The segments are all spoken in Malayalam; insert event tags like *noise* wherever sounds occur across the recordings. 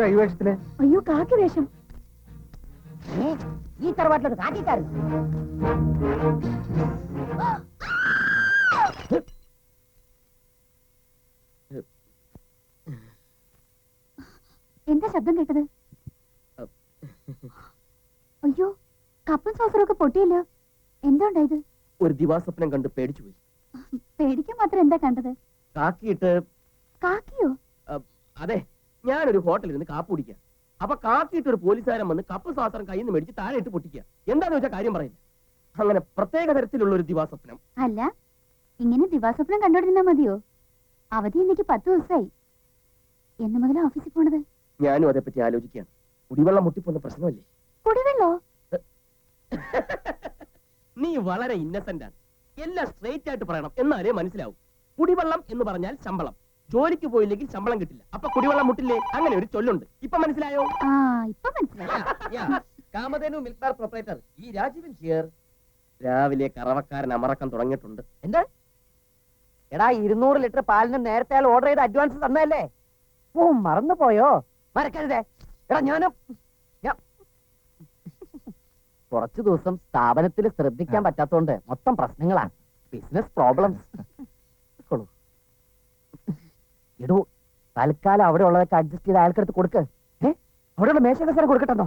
എന്താ ഈ വേഷത്തിൽ? അയ്യോ കാക്കി വേഷം. ഈ തറവാട്ടിലൊരു കാട്ടിക്കാരൻ എന്താ ശബ്ദം കേട്ടത്? അയ്യോ കപ്പും സോസറൊക്കെ പൊട്ടിയല്ലോ. എന്താ ഉണ്ടായത്? ഒരു ദിവാസ്വപ്നം കണ്ട് പേടിച്ചു പോയി. പേടിക്കാൻ മാത്രം എന്താ കണ്ടത്? കാക്കിയിട്ട് കാക്കിയോ? അതെ. ഞാനൊരു ഹോട്ടലിൽ നിന്ന് കാപ്പ് കുടിക്കുക അപ്പൊ കാത്തിയിട്ട് ഒരു പോലീസുകാരൻ വന്ന് കപ്പ് സാത്രം കയ്യിൽ നിന്ന് മേടിച്ച് താഴെ ഇട്ട് പൊട്ടിക്കുക എന്താന്ന് വെച്ചാൽ കാര്യം പറയില്ല? അങ്ങനെ പ്രത്യേക തരത്തിലുള്ള ഒരു ദിവാസ്വപ്നം. അല്ല ഇങ്ങനെ ദിവാസ്വപ്നം കണ്ടോണ്ടിരുന്നാ മതിയോ? അവധി ഇന്നേക്ക് പത്ത് ദിവസമായി. എന്ന് മുതൽ ഓഫീസിൽ പോണത്? ഞാനും അതേപ്പറ്റി ആലോചിക്കുകയാണ്. കുടിവെള്ളം മുട്ടിപ്പോന്ന പ്രശ്നമല്ലേ? കുടിവെള്ളോ? നീ വളരെ ഇന്നസെന്റ് ആണ്. എല്ലാം സ്ട്രേറ്റ് ആയിട്ട് പറയണം എന്നാലേ മനസ്സിലാവും. കുടിവെള്ളം എന്ന് പറഞ്ഞാൽ ശമ്പളം. ജോലിക്ക് പോയില്ലെങ്കിൽ ശമ്പളം കിട്ടില്ല. അപ്പൊ കുടിവെള്ളം മുട്ടില്ലേ? അങ്ങനെ ഒരു ചൊല്ലുണ്ട്. ഇപ്പൊ മനസ്സിലായോ? ആ ഇപ്പൊ മനസ്സിലായി. കാമധേനു മിൽക്ക് ബാർ പ്രൊപ്പറേറ്റർ ഈ രാജീവൻ ഹിയർ രാവിലെ കറവക്കാരൻ അമറക്കം തുടങ്ങിയിട്ടുണ്ട്. എന്താ? എടാ ഇരുന്നൂറ് ലിറ്റർ പാലിന് നേരത്തെ അയാൾ ഓർഡർ ചെയ്ത് അഡ്വാൻസ് തന്നല്ലേ ഓ മറന്നു പോയോ മറക്കരുതേ. എടാ ഞാനും ഞാൻ കുറച്ചു ദിവസം സ്ഥാപനത്തിൽ ശ്രദ്ധിക്കാൻ പറ്റാത്തോണ്ട് മൊത്തം പ്രശ്നങ്ങളാണ്. ബിസിനസ് പ്രോബ്ലംസ് എടോ തൽക്കാലം അവിടെ ഉള്ളതൊക്കെ അഡ്ജസ്റ്റ് ചെയ്ത് അയാൾക്കടുത്ത് കൊടുക്ക്. ഏ അവിടെയുള്ള മേശയുടെ സ്ഥലം കൊടുക്കട്ടെന്നോ?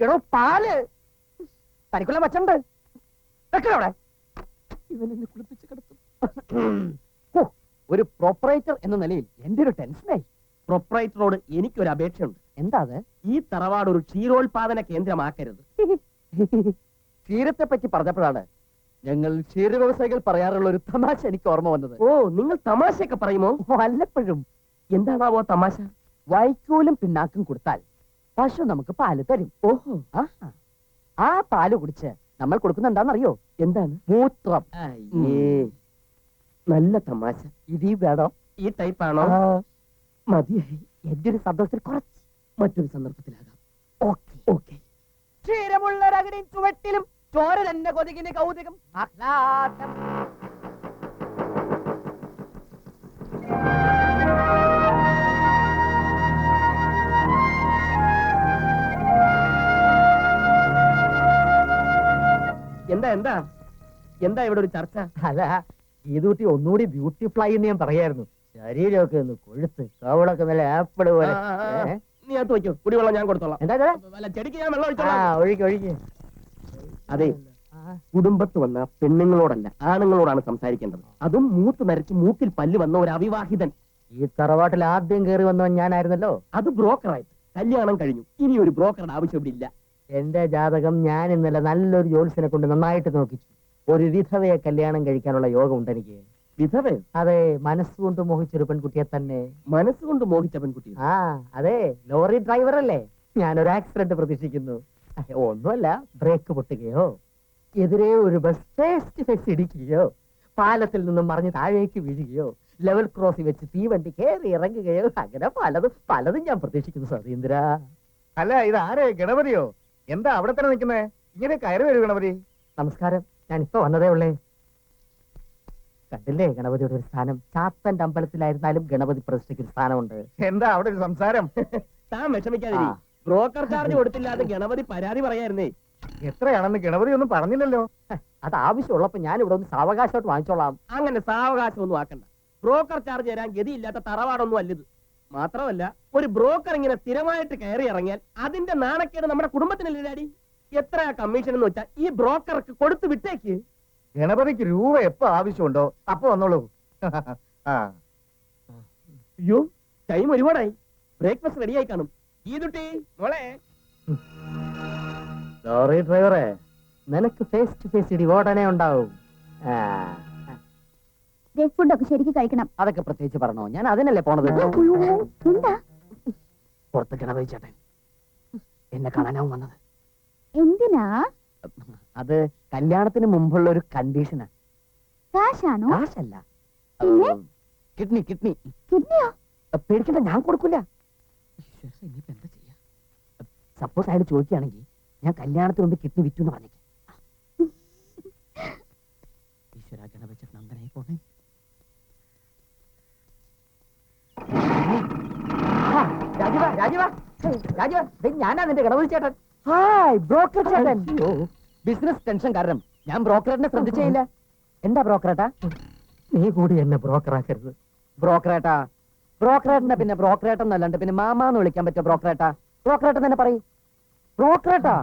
എടോ പാൽ! തനിക്കുള്ള വച്ചുണ്ട് വെക്കണോ അവിടെ? ഇവനെന്നെ കുളിപ്പിച്ച് കിടത്തും. ഹോ, ഒരു പ്രൊപ്പറേറ്റർ എന്ന നിലയിൽ എന്റെ ഒരു ടെൻഷനായി. പ്രൊപ്പറേറ്ററോട് എനിക്കൊരു അപേക്ഷയുണ്ട്. എന്താ അത്? ഈ തറവാട് ഒരു ക്ഷീരോത്പാദന കേന്ദ്രമാക്കരുത് ക്ഷീരത്തെ പറ്റി പറഞ്ഞപ്പോഴാണ് ഞങ്ങൾ ചെറു വ്യവസായികൾ പറയാറുള്ള ഒരു തമാശ എനിക്ക് ഓർമ്മ വന്നത്. ഓ നിങ്ങൾ തമാശയൊക്കെ പറയുമോ? വല്ലപ്പോഴും എന്താണാവോ തമാശ? വൈക്കോലും പിണ്ണാക്കും കൊടുത്താൽ പശു നമുക്ക് പാൽ തരും. ഓഹോ. ആ പാൽ കുടിച്ച് നമ്മൾ കൊടുക്കുന്ന എന്താണെന്നറിയോ? എന്താണ്? മൂത്രം. നല്ല തമാശ. ഇതീ വേണോ ഈ ടൈപ്പാണോ മതിയായി. എന്റെ ഒരു സന്തോഷത്തിൽ കുറച്ച് മറ്റൊരു സന്ദർഭത്തിലാകാം. ഓക്കെ. ഓക്കെ. ക്ഷീരമുള്ള ചുവട്ടിലും ചോര തന്നെ കൊതുകിന് കൗതുകം. ആഹ്ലാദം. എന്താ എന്താ? എന്താ ഇവിടെ ഒരു ചർച്ച? അല്ല ഈ ഗീതൂട്ടി ഒന്നുകൂടി ബ്യൂട്ടിഫ്ലൈ എന്ന് ഞാൻ പറയായിരുന്നു. ശരീരമൊക്കെ ഒന്ന് കൊഴുത്ത് കവളൊക്കെ നല്ല ആപ്പിൾ പോലെ? നീ അത് വയ്ക്കോ. കുടിവെള്ളം ഞാൻ കൊടുത്തോളാം. എന്താ ചെടിക്ക് ഞാൻ വെള്ളം ഒഴിച്ചോളാം. ഒഴുകി ഒഴുകി അതെ. കുടുംബത്ത് വന്ന പെണ്ണുങ്ങളോടല്ല ആണുങ്ങളോടാണ് സംസാരിക്കേണ്ടത്. അതും മൂത്ത് നരച്ച് മൂക്കിൽ പല്ല് വന്ന ഒരു അവിവാഹിതൻ. ഈ തറവാട്ടിൽ ആദ്യം കയറി വന്നവൻ ഞാനായിരുന്നല്ലോ? അത് ബ്രോക്കറായിട്ട് കല്യാണം കഴിഞ്ഞു. ഇനി ഒരു ബ്രോക്കറുടെ ആവശ്യം ഇവിടെ ഇല്ല. എന്റെ ജാതകം ഞാൻ ഇന്നലെ നല്ലൊരു ജോത്സ്യനെ കൊണ്ട് നന്നായിട്ട് നോക്കിച്ചു. ഒരു വിധവയെ കല്യാണം കഴിക്കാനുള്ള യോഗം ഉണ്ട് എനിക്ക്. വിധവ അതെ മനസ്സുകൊണ്ട് മോഹിച്ചൊരു പെൺകുട്ടിയെ തന്നെ. മനസ്സുകൊണ്ട് മോഹിച്ച പെൺകുട്ടി ആ അതെ ലോറി ഡ്രൈവർ അല്ലേ ഞാൻ ഒരു ആക്സിഡന്റ് പ്രതീക്ഷിക്കുന്നു. ഒന്നുമല്ല ബ്രേക്ക് പൊട്ടുകയോ എതിരെ ഒരു ബസ് ടേസ്റ്റ് ഫെക്സ് ഇടിക്കുകയോ പാലത്തിൽ നിന്നും മറിഞ്ഞ് താഴേക്ക് വീഴുകയോ ലെവൽ ക്രോസിൽ വെച്ച് തീവണ്ടി കയറി ഇറങ്ങുകയോ അങ്ങനെ പലതും പലതും ഞാൻ പ്രതീക്ഷിക്കുന്നു സതീന്ദ്ര. അല്ല ഇത് ആരെ? ഗണപതിയോ? എന്താ അവിടെ തന്നെ നിൽക്കുന്നേ? ഇങ്ങനെ കയറി വരൂ ഗണപതി. നമസ്കാരം ഞാൻ ഇപ്പൊ വന്നതേ ഉള്ളേ. കണ്ടില്ലേ ഗണപതിയുടെ ഒരു സ്ഥാനം? ചാത്തന്റെ അമ്പലത്തിലായിരുന്നാലും ഗണപതി പ്രതിഷ്ഠയ്ക്ക് ഒരു സ്ഥാനമുണ്ട്. എന്താ അവിടെ ഒരു സംസാരം? താൻ വിഷമിക്കാതിരി. ബ്രോക്കർ ചാർജ് കൊടുത്തില്ലാതെ ഗണപതി പരാതി പറയായിരുന്നേ. എത്രയാണെന്ന് ഗണപതി ഒന്നും പറഞ്ഞില്ലല്ലോ. അത് ആവശ്യമുള്ളപ്പോ ഞാൻ ഇവിടെ ഒന്ന് സാവകാശമായിട്ട് വാങ്ങിച്ചോളാം. അങ്ങനെ സാവകാശം ഒന്നും ആക്കണ്ട. ബ്രോക്കർ ചാർജ് തരാൻ ഗതിയില്ലാത്ത തറവാടൊന്നും അല്ലത്. മാത്രമല്ല ഒരു ബ്രോക്കർ ഇങ്ങനെ സ്ഥിരമായിട്ട് കയറി ഇറങ്ങിയാൽ അതിന്റെ നാണക്കേട് നമ്മുടെ കുടുംബത്തിനല്ലേ ഡാഡി? എത്ര കമ്മീഷൻ എന്ന് വെച്ചാൽ ഈ ബ്രോക്കർക്ക് കൊടുത്തു വിട്ടേക്ക്. ഗണപതിക്ക് രൂപ എപ്പോ ആവശ്യമുണ്ടോ അപ്പൊ വന്നോളൂ. അയ്യോ ടൈം ഒരുപാടായി. ബ്രേക്ക്ഫാസ്റ്റ് റെഡിയായി കാണും. ഈതുട്ടി മോളെ. ലോറി ഡ്രൈവറെ നിനക്ക് ഫേസ് ടു ഫേസ് ഇടി ഉടനെ ഉണ്ടാവും. ഫുഡൊക്കെ ശരിക്കും കഴിക്കണം. അതൊക്കെ പ്രത്യേകിച്ച് പറഞ്ഞോ. ഞാൻ അതിനല്ലേ പോണത്? എന്താ? പുറത്ത് ഗണപതി ചേട്ടൻ. എന്നെ കാണാനാവും വന്നത്. എന്തിനാ? അത് കല്യാണത്തിന് മുമ്പുള്ള ഒരു കണ്ടീഷനാ കാശാണോ? കാശല്ല. പിന്നെ? Kidney kidney. കിഡ്നിയോ? പേടിക്കണ്ട ഞാൻ കൊടുക്കില്ല. ഇനിയിപ്പോ എന്താ ചെയ്യാ? സപ്പോസ് അയാൾ ചോദിക്കുകയാണെങ്കിൽ ഞാൻ കല്യാണത്തിന് മുമ്പ് കിഡ്നി വിറ്റു എന്ന് പറഞ്ഞേ ഈശ്വര ഗണപതി നന്ദനായി പോണേ രാജീവ രാജീവ രാജു ദേ ഞാനാ നിന്റെ ഗണപതി ചേട്ടൻ ഹായ് ബ്രോക്കർ ചേട്ടൻ. ബിസിനസ് ടെൻഷൻ കാരണം ഞാൻ ബ്രോക്കറിനെ ശ്രദ്ധിച്ചേയില്ല എന്താ ബ്രോക്കറേട്ടാ? നീ കൂടി എന്നെ ബ്രോക്കറാക്കരുത്. ബ്രോക്കറേട്ടാ ബ്രോക്കറേട്ടനെ പിന്നെ ബ്രോക്കറേട്ടൻ എന്നല്ലാണ്ട് പിന്നെ മാമാന്ന് വിളിക്കാൻ പറ്റുമോ ബ്രോക്കറേട്ടാ? ബ്രോക്കറേട്ടൻ തന്നെ പറയും. ബ്രോക്കറേട്ടാ?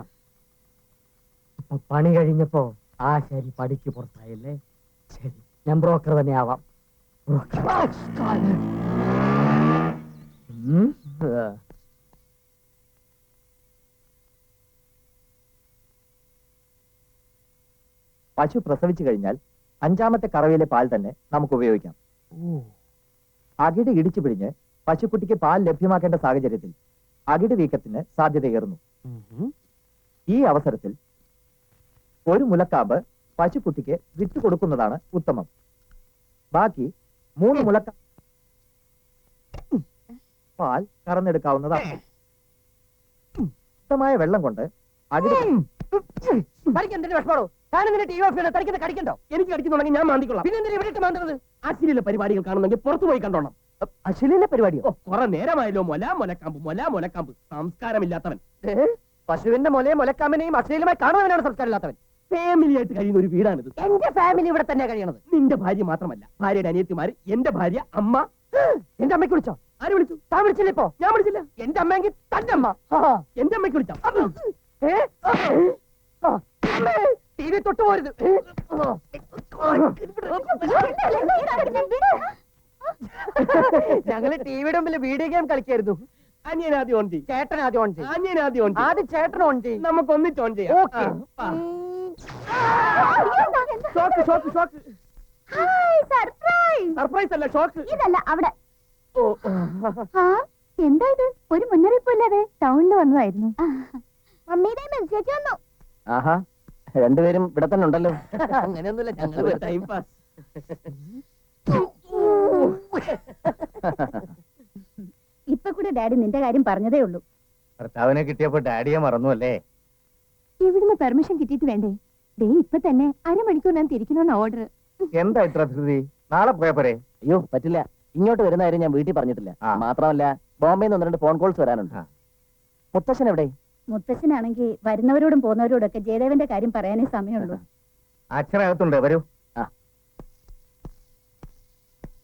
അപ്പൊ പണി കഴിഞ്ഞപ്പോ ആ ശരി പടിക്ക് പുറത്തായില്ലേ? ശരി ഞാൻ ബ്രോക്കർ തന്നെ ആവാം. ഉം. പശു പ്രസവിച്ചു കഴിഞ്ഞാൽ അഞ്ചാമത്തെ കറവയിലെ പാൽ തന്നെ നമുക്ക് ഉപയോഗിക്കാം. അകിട് ഇടിച്ചു പിടിഞ്ഞ് പശുക്കുട്ടിക്ക് പാൽ ലഭ്യമാക്കേണ്ട സാഹചര്യത്തിൽ അകിട് വീക്കത്തിന് സാധ്യതയേറുന്നു ഈ അവസരത്തിൽ ഒരു മുലക്കാമ്പ് പശുക്കുട്ടിക്ക് വിട്ടുകൊടുക്കുന്നതാണ് ഉത്തമം ബാക്കി മൂന്ന് മുലക്ക പാൽ കറന്നെടുക്കാവുന്നതാണ് ശുദ്ധമായ വെള്ളം കൊണ്ട് അകിട് താൻ ടി വി ഓഫ് കടിക്കണ്ടോ? എനിക്ക് കടിക്കുന്നുണ്ടെങ്കിൽ ഞാൻ മാന്തിക്കൊള്ളാം. പിന്നെ എന്തിനാ ഇവിടെ മാന്തണത് അശ്ലീല പരിപാടികൾ കാണുന്നെങ്കിൽ പുറത്തു പോയി കണ്ടോണം. അശ്ലീല പരിപാടിയോ? ഓ കുറെ നേരമായല്ലോ. മൊല മൊലക്കാമ്പ് മൊല മൊലക്കാമ്പ്. സംസ്കാരമില്ലാത്തവൻ. പശുവിന്റെ മുലയും മുലക്കാമനെയും അശ്ലീലമായി കാണുന്നവനാണ് സംസ്കാരമില്ലാത്തവൻ. ഫാമിലി ആയിട്ട് കഴിയുന്ന ഒരു വീടാണിത്. എന്റെ ഫാമിലി ഇവിടെ തന്നെ കഴിയണത്. നിന്റെ ഭാര്യ മാത്രമല്ല. ഭാര്യയുടെ അനിയത്തിമാര് എന്റെ ഭാര്യ അമ്മ. എന്റെ അമ്മയ്ക്ക് വിളിച്ചോ? ആര് വിളിച്ചു? താൻ വിളിച്ചില്ല ഇപ്പോ? ഞാൻ വിളിച്ചില്ല. എന്റെ അമ്മയെങ്കിൽ തന്റെ അമ്മ. എന്റെ അമ്മയ്ക്ക് വിളിച്ചാ. ടി വി തൊട്ട് പോരുത്? ഞങ്ങൾ ടിവിയുടെ മുമ്പിൽ വീഡിയോ ഗെയിം കളിക്കായിരുന്നു. അനിയൻ ആദ്യം ഓൺ ചെയ്യും. ചേട്ടൻ ആദ്യം ഓൺ ചെയ്യും. അനിയൻ ആദ്യം ഓൺ ചെയ്യും. ആദ്യം ചേട്ടൻ ഓൺ ചെയ്യും. നമുക്ക് ഒന്നിച്ച് ഓൺ ചെയ്യാം. Okay. Shock shock shock. Surprise. Surprise അല്ല ഷോക്ക്. ഇതല്ല അവിടെ. ഓ ആ. എന്താ ഇത്? ഒരു മുന്നറിയിപ്പില്ലാതെ ടൗണിൽ ടൗണിൽ വന്നതായിരുന്നു മമ്മിയുടെ മെസ്സേജ് വന്നു. ആഹാ. രണ്ടുപേരും ഇവിടെ തന്നെ ഉണ്ടല്ലോ. അങ്ങനെയൊന്നുമില്ല ഞങ്ങൾ ടൈം പാസ് ഇപ്പൊ കൂടെ ഡാഡി നിന്റെ കാര്യം പറഞ്ഞതേ ഉള്ളൂ. ഭർത്താവിനെ കിട്ടിയപ്പോ ഡാഡിയെ മറന്നു അല്ലേ? ഇവിടുന്ന് പെർമിഷൻ കിട്ടിയിട്ട് വേണ്ടേ? ദേ ഇപ്പൊ തന്നെ അരമണിക്കൂർ ഞാൻ തിരിക്കണമെന്ന് ഓർഡർ എന്താ ഇത്ര ധൃതി? നാളെ പോയാ പോരെ. അയ്യോ പറ്റില്ല. ഇങ്ങോട്ട് വരുന്ന കാര്യം ഞാൻ വീട്ടിൽ പറഞ്ഞിട്ടില്ല. ആ. മാത്രമല്ല ബോംബെയിൽ നിന്ന് ഒന്ന് രണ്ട് ഫോൺ കോൾസ് വരാനുണ്ട്. മുത്തശ്ശൻ എവിടെ? മുത്തശ്ശനാണെങ്കിൽ വരുന്നവരോടും പോകുന്നവരോടും ഒക്കെ ജയദേവന്റെ കാര്യം പറയാനേ സമയമുള്ളൂ. അച്ഛനകത്തുണ്ട്? വരൂ.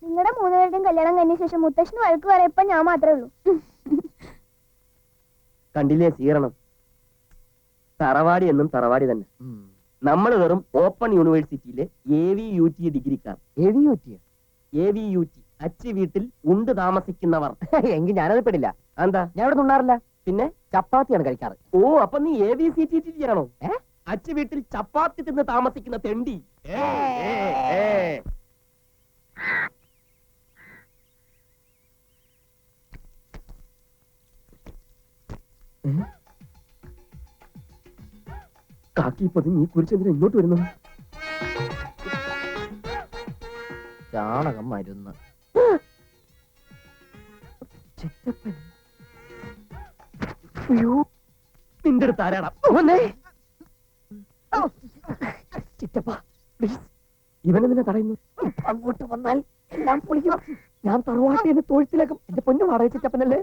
നിങ്ങളുടെ മൂന്നുപേരുടെയും കല്യാണം കഴിഞ്ഞ ശേഷം മുത്തശ്ശന് വഴക്ക് പറയപ്പോ ഞാൻ മാത്രമേ ഉള്ളൂ. കണ്ടില്ലേ സീറണം? തറവാടി എന്നും തറവാടി തന്നെ. നമ്മൾ വെറും ഓപ്പൺ യൂണിവേഴ്സിറ്റിയിലെ A V U T ഡിഗ്രിക്കാർ. A V U T A V U T അച്ഛ വീട്ടിൽ ഉണ്ട് താമസിക്കുന്നവർ. എങ്കിൽ ഞാനത് പെടില്ല. എന്താ? ഞാൻ ഇവിടെ നിന്നാറില്ല. പിന്നെ ചപ്പാത്തിയാണ് കഴിക്കാറ്. ഓ അപ്പൊ നീ A B C T T ആണോ? ഏ? അച്ചി വീട്ടിൽ ചപ്പാത്തി തിന്ന് താമസിക്കുന്ന തെണ്ടി. കാക്കി പൊതി നീ കുരിച്ചെന്തിനാ ഇങ്ങോട്ട് വരുന്നു ചാണകം മരുന്ന്. നിന്റെ അടുത്ത് ആരാടാ? ചിറ്റപ്പ നിന്നെ തടയുന്നു. അങ്ങോട്ട് വന്നാൽ എല്ലാം പൊളിക്കും ഞാൻ തറവാട്ടി എന്റെ തൊഴുത്തിലേക്കും. എന്റെ പൊന്നു വാടക ചിറ്റപ്പനല്ലേ?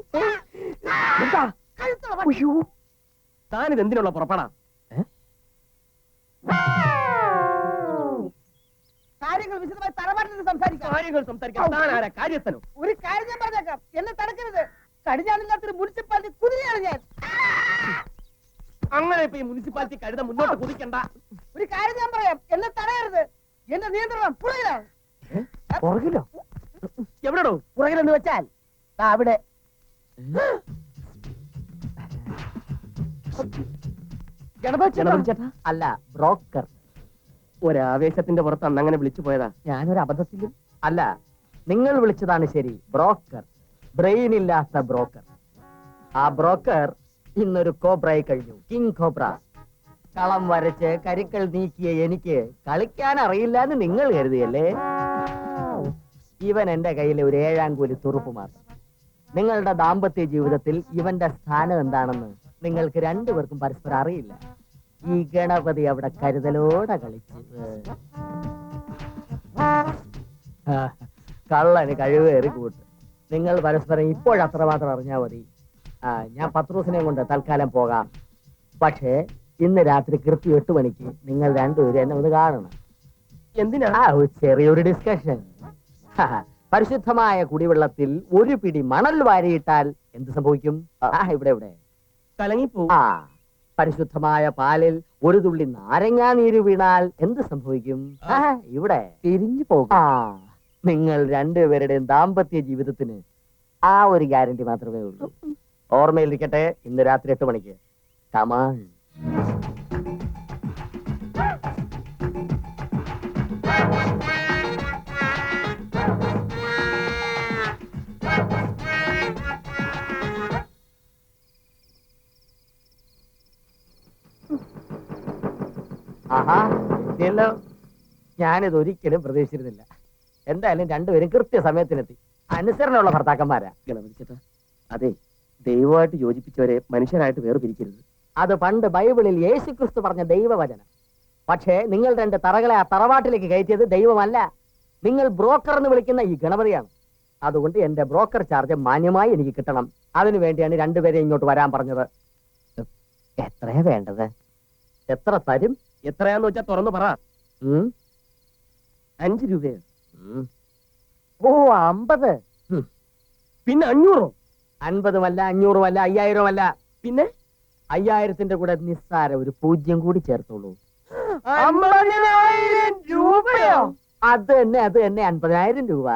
എന്താ? താനിത് എന്തിനുള്ള പുറപ്പെടാ? കാര്യങ്ങൾ വിശദമായി തറവാട്ടിൽ സംസാരിക്കാം. കാര്യങ്ങൾ സംസാരിക്കാൻ താൻ ആരാ? കാര്യസ്ഥനോ? ഒരു കാര്യം ഞാൻ പറഞ്ഞേക്കാം. എന്നെ തടക്കരുത് കടിഞ്ഞാണില്ലാത്തൊരു മുനിസിപ്പാലിറ്റി കുതിരയാണ് ഞാൻ. അങ്ങനെ ഇപ്പൊ ഈ മുനിസിപ്പാലിറ്റി കഴുത മുന്നോട്ട് കുതിക്കണ്ട. ഒരു കാര്യം ഞാൻ പറയാം. എന്നെ തടയരുത്. എന്റെ നിയന്ത്രണം പുറകിലാണ്. പുറകിലോ? എവിടെടോ? പുറകിലെന്ന് വെച്ചാൽ ദാ അവിടെ. അല്ല ബ്രോക്കർ. ഒരാവേശത്തിന്റെ പുറത്ത് അന്ന് അങ്ങനെ വിളിച്ചു പോയതാ. ഞാനൊരു അബദ്ധത്തിലും അല്ല നിങ്ങൾ വിളിച്ചതാണ് ശരി ബ്രോക്കർ. ബ്രെയിൻ ഇല്ലാത്ത ബ്രോക്കർ ആ ബ്രോക്കർ ഇന്നൊരു കോബ്രയെ കഴിഞ്ഞു. കിങ് കോബ്ര കളം വരച്ച് കരുക്കൾ നീക്കിയ എനിക്ക് കളിക്കാൻ അറിയില്ല എന്ന് നിങ്ങൾ കരുതിയല്ലേ? ഇവൻ എന്റെ കയ്യിൽ ഒരു ഏഴാം കൂലി തുറുപ്പ് മാത്രം. നിങ്ങളുടെ ദാമ്പത്യ ജീവിതത്തിൽ ഇവന്റെ സ്ഥാനം എന്താണെന്ന് നിങ്ങൾക്ക് രണ്ടുപേർക്കും പരസ്പരം അറിയില്ല. ഈ ഗണപതി അവിടെ കരുതലോടെ കളിച്ച്. കള്ളന് കഴിവേറി കൂട്ട്. നിങ്ങൾ പരസ്പരം ഇപ്പോഴത്രമാത്രം അറിഞ്ഞാൽ മതി. ഞാൻ പത്ത് പത്രോസിനെ കൊണ്ട് തൽക്കാലം പോകാം. പക്ഷേ ഇന്ന് രാത്രി കൃത്യം എട്ട് മണിക്ക് നിങ്ങൾ രണ്ടുപേരും എന്നെ ഒന്ന് കാണണം. എന്തിനാ? ഒരു ചെറിയൊരു ഡിസ്കഷൻ പരിശുദ്ധമായ കുടിവെള്ളത്തിൽ ഒരു പിടി മണൽ വാരിയിട്ടാൽ എന്ത് സംഭവിക്കും? ഇവിടെ ഇവിടെ. ആ പരിശുദ്ധമായ പാലിൽ ഒരു തുള്ളി നാരങ്ങാ നീര് വീണാൽ എന്ത് സംഭവിക്കും? ഇവിടെ. തിരിഞ്ഞു പോകും. നിങ്ങൾ രണ്ടുപേരുടെയും ദാമ്പത്യ ജീവിതത്തിന് ആ ഒരു ഗ്യാരണ്ടി മാത്രമേ ഉള്ളൂ. ഓർമ്മയിലിരിക്കട്ടെ ഇന്ന് രാത്രി എട്ട് മണിക്ക്. കമാൺ ആഹാ ഞാനിത് ഒരിക്കലും പ്രതീക്ഷിച്ചിരുന്നില്ല. എന്തായാലും രണ്ടുപേരും കൃത്യസമയത്തിനെത്തി. അനുസരണമുള്ള ഭർത്താക്കന്മാരാ. അതെ ദൈവമായിട്ട് യോജിപ്പിച്ചവരെ മനുഷ്യരായിട്ട് വേർപിരിക്കരുത് അത് പണ്ട് ബൈബിളിൽ യേശു ക്രിസ്തു പറഞ്ഞ ദൈവവചനം. പക്ഷേ നിങ്ങൾ രണ്ട് തറകളെ ആ തറവാട്ടിലേക്ക് കയറ്റിയത് ദൈവമല്ല. നിങ്ങൾ ബ്രോക്കർ എന്ന് വിളിക്കുന്ന ഈ ഗണപതിയാണ്. അതുകൊണ്ട് എന്റെ ബ്രോക്കർ ചാർജ് മാന്യമായി എനിക്ക് കിട്ടണം. അതിനു വേണ്ടിയാണ് രണ്ടുപേരെ ഇങ്ങോട്ട് വരാൻ പറഞ്ഞത്. എത്രയാ വേണ്ടത്? എത്ര തരും? എത്രയാന്ന് വെച്ചാ തുറന്നു പറ. അഞ്ച് അഞ്ചു രൂപയോ? ഉം. ഓ അമ്പത്. പിന്നെ അഞ്ഞൂറോ? അൻപതുമല്ല അഞ്ഞൂറുമല്ല അയ്യായിരവുമല്ല. പിന്നെ? അയ്യായിരത്തിന്റെ കൂടെ നിസ്സാര ഒരു പൂജ്യം കൂടി ചേർത്തോളൂ. അമ്പതിനായിരം രൂപയോ? അത് തന്നെ അത് തന്നെ അൻപതിനായിരം രൂപ.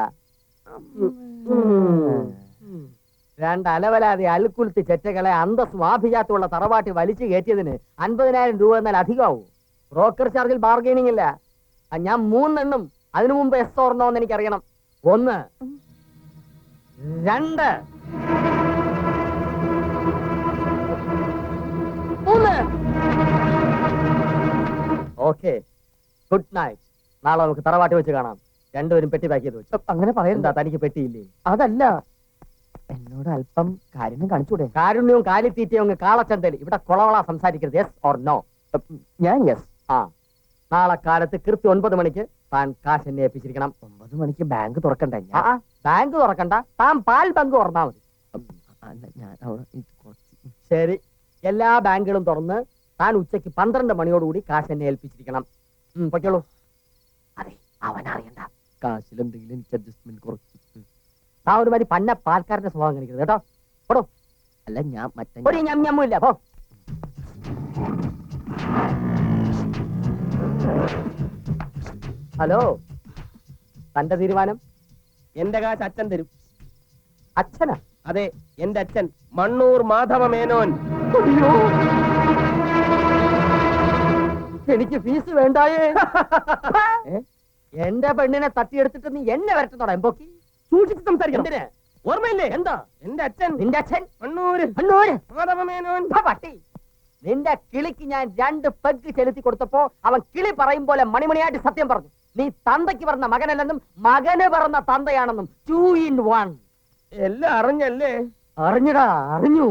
രണ്ടലവലാതെ അൽക്കുലത്തി ചെറ്റകളെ അന്തസ്സും ആഭിജാത്തുള്ള തറവാട്ടി വലിച്ചു കയറ്റിയതിന് അൻപതിനായിരം രൂപ എന്നാൽ അധികമാവും. ബ്രോക്കർ ചാർജിൽ ബാർഗെയിനിങ് ഇല്ല. ഞാൻ മൂന്നെണ്ണം അതിനു മുമ്പ് എസ് ഓർണോ എന്ന് എനിക്കറിയണം. ഒന്ന് രണ്ട് മൂന്ന്. ഓക്കെ. Good night. നാളെ നമുക്ക് തറവാട്ടി വെച്ച് കാണാം. രണ്ടുപേരും പെട്ടി പാക്ക് ചെയ്ത് വെച്ചു. അങ്ങനെ പറയണ്ട തനിക്ക് പെട്ടിയില്ലേ? അതല്ല. എന്നോട് അല്പം കാര്യം കാണിച്ചൂടെ? കാരുണ്യവും കാലിത്തീറ്റയും അങ്ങ് കാളച്ചന്തൽ ഇവിടെ കൊളവള സംസാരിക്കരുത്. യെസ് ഓർ നോ ഞാൻ യെസ് ആ. നാളെ കാലത്ത് കൃത്യം ഒൻപത് മണിക്ക് താൻ കാശ് എന്നെ ഏൽപ്പിച്ചിരിക്കണം. ഒമ്പത് മണിക്ക് ബാങ്ക് തുറക്കണ്ടേ? ആ, ആ, ബാങ്ക് തുറക്കണ്ട. താൻ പാൽ ബാങ്ക് തുറന്നാ മതി. അല്ല ഞാൻ അവിടെ ഇത് കുറച്ച് ശരി. എല്ലാ ബാങ്കുകളും തുറന്ന് താൻ ഉച്ചയ്ക്ക് പന്ത്രണ്ട് മണിയോടുകൂടി കാശ് എന്നെ ഏൽപ്പിച്ചിരിക്കണം. ഉം, പൊയ്ക്കോളൂ. അതെ അവൻ അറിയണ്ട. കാശിൽ എനിക്ക് അഡ്ജസ്റ്റ്മെന്റ് കുറച്ച്. താ ഒരു മാതിരി പന്ന പാൽക്കാരന്റെ സ്വഭാവം കാണിക്കരുത് കേട്ടോ. അല്ല ഞാൻ മറ്റേ ഒരു ഞം ഞമ്മില്ല പോ. ഹലോ? തന്റെ തീരുമാനം? എന്റെ കാശ് അച്ഛൻ തരും. അച്ഛനാ? അതെ എന്റെ അച്ഛൻ മണ്ണൂർ മാധവ മേനോൻ എനിക്ക് ഫീസ് വേണ്ടായേ? *laughs* എന്റെ പെണ്ണിനെ തട്ടിയെടുത്തിട്ട് നീ എന്നെ വരട്ടുന്നോടാ എമ്പോക്കി സൂക്ഷിച്ച് സംസാരിക്കണം. എന്തിന്? ഓർമ്മയില്ലേ? എന്താ? എന്റെ അച്ഛൻ. നിന്റെ അച്ഛൻ? മണ്ണൂര് കണ്ണൂര് മാധവ മേനോൻ പട്ടി. നിന്റെ കിളിക്ക് ഞാൻ രണ്ട് പെഗ് ചെലുത്തി കൊടുത്തപ്പോ അവൻ കിളി പറയും പോലെ മണിമണിയായിട്ട് സത്യം പറഞ്ഞു. നീ തന്തയ്ക്ക് പറഞ്ഞ മകനല്ലെന്നും മകന് പറഞ്ഞ തന്തയാണെന്നും ടു ഇൻ വൺ എല്ലാം അറിഞ്ഞല്ലേ? അറിഞ്ഞടാ അറിഞ്ഞു.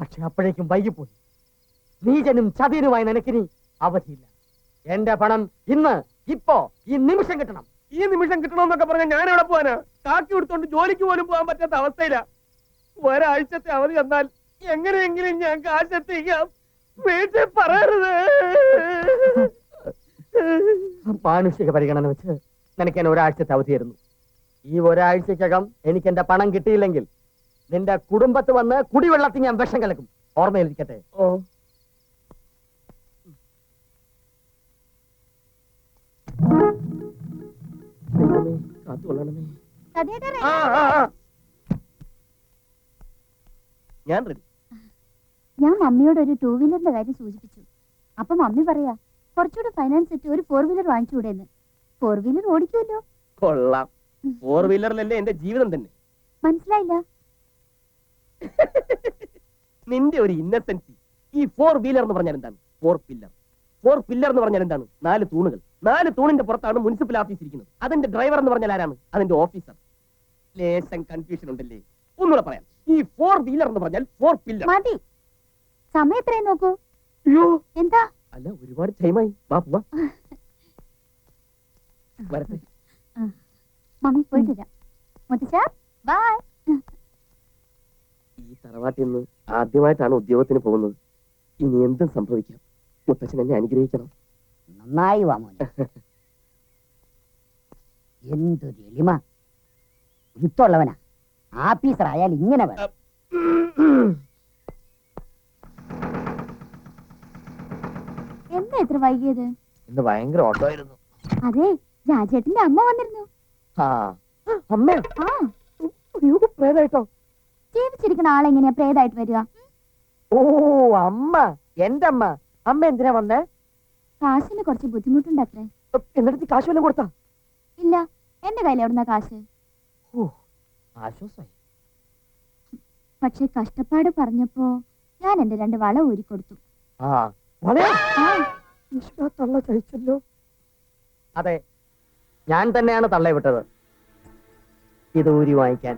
പക്ഷെ അപ്പോഴേക്കും വൈകിപ്പോയി. നീചനും ചതിയനുമായി നിനക്കിനി അവധിയില്ല. എന്റെ പണം ഇന്ന് ഇപ്പോ ഈ നിമിഷം കിട്ടണം. ഈ നിമിഷം കിട്ടണമെന്നൊക്കെ പറഞ്ഞ ഞാൻ എവിടെ പോവാനാ? കാക്കി കൊടുത്തോണ്ട് ജോലിക്ക് പോലും പോകാൻ പറ്റാത്ത അവസ്ഥയില്ല ഒരാഴ്ചത്തെ അവധി തന്നാൽ എങ്ങനെയെങ്കിലും ഞാൻ കാശെത്തിക്കാം. വീട്ടിൽ പറയരുത്. മാനുഷിക പരിഗണന വെച്ച് നിനക്ക് എന്നെ ഒരാഴ്ചത്തെ അവധിയായിരുന്നു. ഈ ഒരാഴ്ചക്കകം എനിക്ക് എന്റെ പണം കിട്ടിയില്ലെങ്കിൽ നിന്റെ കുടുംബത്ത് വന്ന് കുടിവെള്ളത്തിൽ ഞാൻ വിഷം കലക്കും. ഓർമ്മയിലിരിക്കട്ടെ ഓ. ഞാൻ റെഡി ഞാൻ മമ്മിയോട് ഒരു ടൂ വീലറിന്റെ കാര്യം സൂചിപ്പിച്ചു. അപ്പൊ മമ്മി പറയാ കുറച്ചുകൂടെ ഫൈനാൻസ് ഇട്ട് ഒരു ഫോർ വീലർ വാങ്ങിച്ചുകൂടെന്ന്. ഫോർ വീലർ ഓടിക്കുമല്ലോ കൊള്ളാം. ഫോർ വീലറിലല്ലേ എന്റെ ജീവിതം തന്നെ. മനസ്സിലായില്ല. നിന്റെ ഒരു ഇന്നസെൻസി ഈ ഫോർ വീലർ എന്ന് പറഞ്ഞാൽ എന്താണ്? ഫോർ പില്ലർ ഫോർ പില്ലർ എന്ന് പറഞ്ഞാൽ എന്താണ്? നാല് തൂണുകൾ. നാല് തൂണിന്റെ പുറത്താണ് മുനിസിപ്പൽ ഓഫീസ് ഇരിക്കുന്നത്. അതിന്റെ ഡ്രൈവർ എന്ന് പറഞ്ഞാൽ ആരാണ്? അതിന്റെ ഓഫീസർ ലേശം കൺഫ്യൂഷൻ ഉണ്ടല്ലേ? ഒന്നുകൂടെ പറയാം. ഈ ഫോർ വീലർ എന്ന് പറഞ്ഞാൽ ഫോർ പില്ലർ മതി. സമയം എത്രയും നോക്കൂ. എന്താ? അല്ല ഒരുപാട് ടൈമായി വാ പോവാ. വരട്ടെ. മമ്മി പോയിട്ട് വരാം. മുത്തച്ഛ ബൈ ഈ തറവാട്ടിൽ നിന്ന് ആദ്യമായിട്ടാണ് ഉദ്യോഗത്തിന് പോകുന്നത്. ഇനി എന്തും സംഭവിക്കാം. മുത്തച്ഛൻ എന്നെ അനുഗ്രഹിക്കണം. നന്നായി വാ മോനെ. എന്തൊരു എളിമ. ഉരുത്തുള്ളവനാ ആഫീസർ ആയാൽ ഇങ്ങനെ വേണം ഇത്ര വൈകിയത്? ഇന്ന് ഭയങ്കര ഓട്ടോ ആയിരുന്നു അതെ രാജേട്ടന്റെ അമ്മ വന്നിരുന്നു. ആ പ്രേതായിട്ടോ? ജീവിച്ചിരിക്കുന്ന ആളെങ്ങനെയാ പ്രേതായിട്ട് വരിക? ഓ അമ്മ. എന്റെ അമ്മ. അമ്മ എന്തിനാ വന്നേ? കാശിന് കുറച്ച് ബുദ്ധിമുട്ടുണ്ടത്രേ. എന്നിടത്ത് കാശ് വല്ലതും കൊടുത്താ? ഇല്ല എന്റെ കയ്യിൽ എവിടുന്ന കാശ്? ആശ്വാസമായി പക്ഷെ കഷ്ടപ്പാട് പറഞ്ഞപ്പോ ഞാൻ എന്റെ രണ്ട് വള ഊരിക്കൊടുത്തു. ആ വളയാ? ആ. ഈശ്വരാ, തള്ള ചതിച്ചല്ലോ അതെ ഞാൻ തന്നെയാണ് തള്ളയെ വിട്ടത് ഇത് ഊരി വാങ്ങിക്കാൻ.